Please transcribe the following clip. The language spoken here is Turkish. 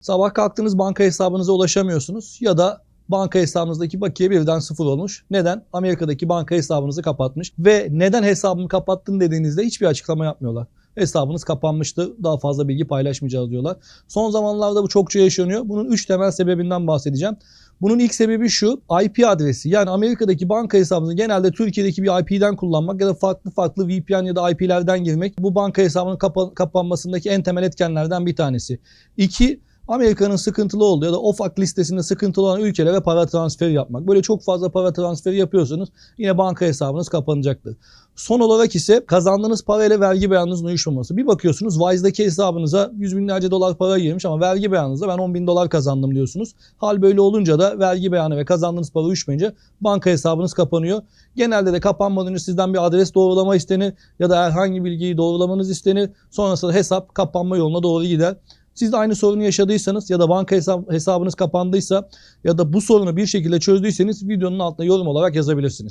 Sabah kalktınız banka hesabınıza ulaşamıyorsunuz ya da banka hesabınızdaki bakiye birden sıfır olmuş. Neden? Amerika'daki banka hesabınızı kapatmış ve neden hesabımı kapattın dediğinizde hiçbir açıklama yapmıyorlar. Hesabınız kapanmıştı. Daha fazla bilgi paylaşmayacağız diyorlar. Son zamanlarda bu çokça yaşanıyor. Bunun 3 temel sebebinden bahsedeceğim. Bunun ilk sebebi şu IP adresi. Yani Amerika'daki banka hesabınızı genelde Türkiye'deki bir IP'den kullanmak ya da farklı farklı VPN ya da IP'lerden girmek bu banka hesabının kapa- kapanmasındaki en temel etkenlerden bir tanesi. İki, Amerika'nın sıkıntılı olduğu ya da OFAC listesinde sıkıntılı olan ülkelere para transferi yapmak. Böyle çok fazla para transferi yapıyorsanız yine banka hesabınız kapanacaktır. Son olarak ise kazandığınız parayla vergi beyanınızın uyuşmaması. Bir bakıyorsunuz Wise'daki hesabınıza yüz binlerce dolar para girmiş ama vergi beyanınızda ben 10 bin dolar kazandım diyorsunuz. Hal böyle olunca da vergi beyanı ve kazandığınız para uyuşmayınca banka hesabınız kapanıyor. Genelde de kapanmadan önce sizden bir adres doğrulama istenir ya da herhangi bilgiyi doğrulamanız istenir. Sonrasında hesap kapanma yoluna doğru gider. Siz de aynı sorunu yaşadıysanız ya da banka hesap, hesabınız kapandıysa ya da bu sorunu bir şekilde çözdüyseniz videonun altına yorum olarak yazabilirsiniz.